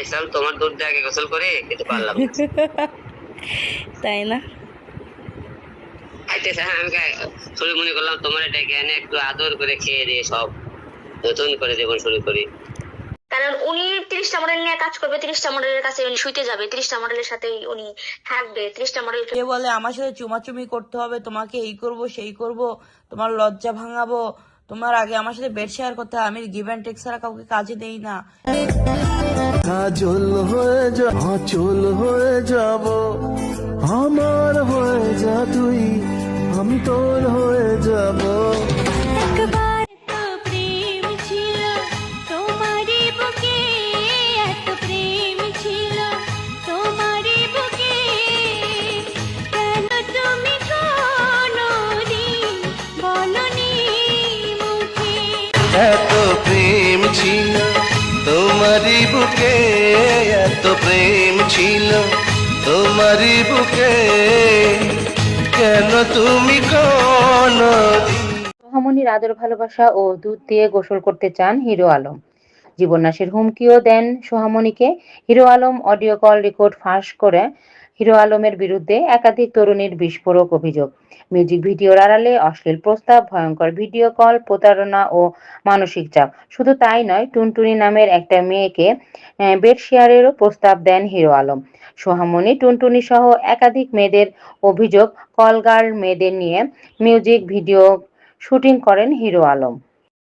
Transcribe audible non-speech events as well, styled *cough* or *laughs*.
চাইছিলাম তোমার দুধ দিয়ে আগে গোসল করে কিন্তু পারলাম *laughs* তাই না? খাইতেছে হ্যাঁ আমি শুরু মনে করলাম তোমার এটা জ্ঞানে একটু আদর করে খেয়ে দিয়ে সব নতুন করে জীবন শুরু করি। কারণ উনি তিরিশটা মডেল নিয়ে কাজ করবে তিরিশটা মডেলের কাছে উনি শুইতে যাবে তিরিশটা মডেলের সাথে উনি থাকবে তিরিশটা মডেল কে বলে আমার সাথে চুমাচুমি করতে হবে তোমাকে এই করব সেই করব তোমার লজ্জা ভাঙাবো তোমার আগে আমার সাথে বেড শেয়ার করতে হয়। আমি গিভ অ্যান্ড টেক ছাড়া কাউকে কাজে দেই না। কাজল হয়ে যা, আঁচল হয়ে যাব। আমার হয়ে যা তুই, আমি তোর হয়ে যাব। এত প্রেম ছিল, তোমারই বুকে এত প্রেম ছিল, তোমারই বুকে কেন তুমি কোন সোহামনির আদর, ভালোবাসা ও দুধ দিয়ে গোসল করতে চান হিরো আলম। জীবনাশের হুমকিও দেন সোহামনিকে Hero Alam audio call record ফাঁস করে হিরো আলমের বিরুদ্ধে একাধিক তরুণীর বিস্ফোরক অভিযোগ। মিউজিক ভিডিওর আড়ালে অশ্লীল প্রস্তাব, ভয়ঙ্কর ভিডিও কল, প্রতারণা ও মানসিক চাপ। শুধু তাই নয়, টুনটুনি নামের একটা মেয়েকে বেড শেয়ারেরও প্রস্তাব দেন হিরো আলম। সোহামণি, টুনটুনি সহ একাধিক মেয়েদের অভিযোগ কলগার্ল মেয়েদের নিয়ে মিউজিক ভিডিও শুটিং করেন হিরো আলম।